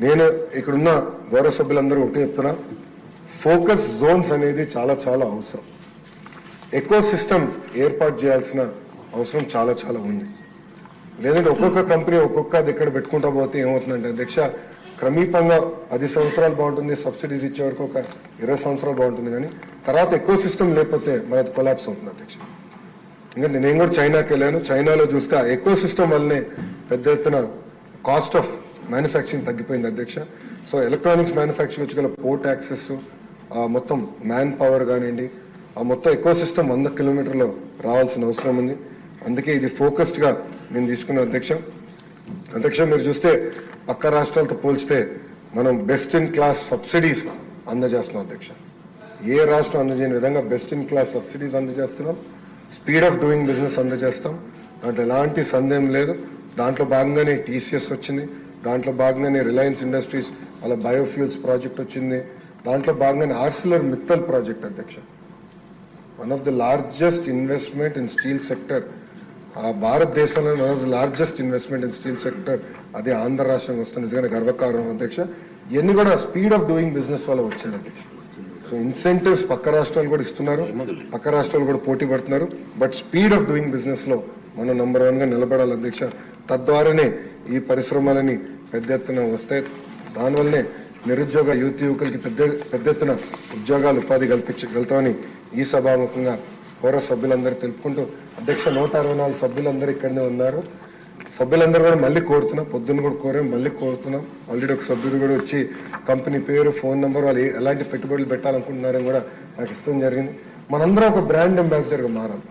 నేను ఇక్కడున్న గౌరవ సభ్యులందరూ ఒకటి చెప్తున్నా. ఫోకస్ జోన్స్ అనేది చాలా చాలా అవసరం. ఎకో సిస్టమ్ ఏర్పాటు చేయాల్సిన అవసరం చాలా చాలా ఉంది. లేదంటే ఒక్కొక్క కంపెనీ ఒక్కొక్క దగ్గర పెట్టుకుంటా పోతే ఏమవుతుందంటే అధ్యక్ష క్రమీపంగా పది సంవత్సరాలు బాగుంటుంది సబ్సిడీస్ ఇచ్చే వరకు ఒక ఇరవై సంవత్సరాలు బాగుంటుంది కానీ తర్వాత ఎక్కువ సిస్టమ్ లేకపోతే మనది కొలాప్స్ అవుతుంది అధ్యక్ష. ఎందుకంటే నేను కూడా చైనాకి వెళ్ళాను. చైనాలో చూస్తే ఎక్కువ సిస్టమ్ వల్లనే పెద్ద ఎత్తున కాస్ట్ ఆఫ్ మ్యానుఫ్యాక్చరింగ్ తగ్గిపోయింది అధ్యక్ష. సో ఎలక్ట్రానిక్స్ మ్యానుఫ్యాక్చరింగ్ వచ్చి గల పోర్ట్ యాక్సెస్ మొత్తం మ్యాన్ పవర్ కానివ్వండి ఆ మొత్తం ఎక్కువ సిస్టమ్ వంద కిలోమీటర్లో రావాల్సిన అవసరం ఉంది. అందుకే ఇది ఫోకస్డ్గా నేను తీసుకున్న అధ్యక్ష. అధ్యక్ష మీరు చూస్తే పక్క రాష్ట్రాలతో పోల్చితే మనం బెస్ట్ ఇన్ క్లాస్ సబ్సిడీస్ అందజేస్తున్నాం అధ్యక్ష. ఏ రాష్ట్రం అందజేయని విధంగా బెస్ట్ ఇన్ క్లాస్ సబ్సిడీస్ అందజేస్తున్నాం? స్పీడ్ ఆఫ్ డూయింగ్ బిజినెస్ అందజేస్తాం. దాంట్లో ఎలాంటి సందేహం లేదు. దాంట్లో భాగంగానే టీసీఎస్ వచ్చింది. దాంట్లో భాగంగానే రిలయన్స్ ఇండస్ట్రీస్ వాళ్ళ బయోఫ్యూల్స్ ప్రాజెక్ట్ వచ్చింది. దాంట్లో భాగంగానే ఆర్సిలర్ మిత్తల్ ప్రాజెక్ట్ అధ్యక్ష. One of the largest investment in steel sector ఆ భారతదేశంలో one of the largest investment in steel sector అదే ఆంధ్ర రాష్ట్రంగా వస్తుంది నిజంగా గర్వకారణం అధ్యక్ష. ఇవన్నీ కూడా స్పీడ్ ఆఫ్ డూయింగ్ బిజినెస్ వల్ల వచ్చాయి అధ్యక్ష. సో ఇన్సెంటివ్స్ పక్క రాష్ట్రాలు కూడా ఇస్తున్నారు. పక్క రాష్ట్రాలు కూడా పోటీ పడుతున్నారు. బట్ స్పీడ్ ఆఫ్ డూయింగ్ బిజినెస్లో మనం నంబర్ వన్గా నిలబడాలి అధ్యక్ష. తద్వారానే ఈ పరిశ్రమలని పెద్ద ఎత్తున వస్తాయి దానివల్లనే నిరుద్యోగ యువతి యువకులకి పెద్ద పెద్ద ఎత్తున ఉద్యోగాలు ఉపాధి కల్పించగలుగుతామని ఈ సభాముఖంగా పౌర సభ్యులందరూ తెలుపుకుంటూ అధ్యక్ష నూట అరవై నాలుగు సభ్యులందరూ ఇక్కడనే ఉన్నారు. సభ్యులందరూ కూడా మళ్ళీ కోరుతున్నాం. పొద్దున్న కూడా కోరాం మళ్ళీ కోరుతున్నాం. ఆల్రెడీ ఒక సభ్యుడు కూడా వచ్చి కంపెనీ పేరు ఫోన్ నెంబర్ వాళ్ళు ఎలాంటి పెట్టుబడులు పెట్టాలనుకుంటున్నారని కూడా నాకు ఇష్టం జరిగింది. మనందరం ఒక బ్రాండ్ అంబాసిడర్గా మారాలి.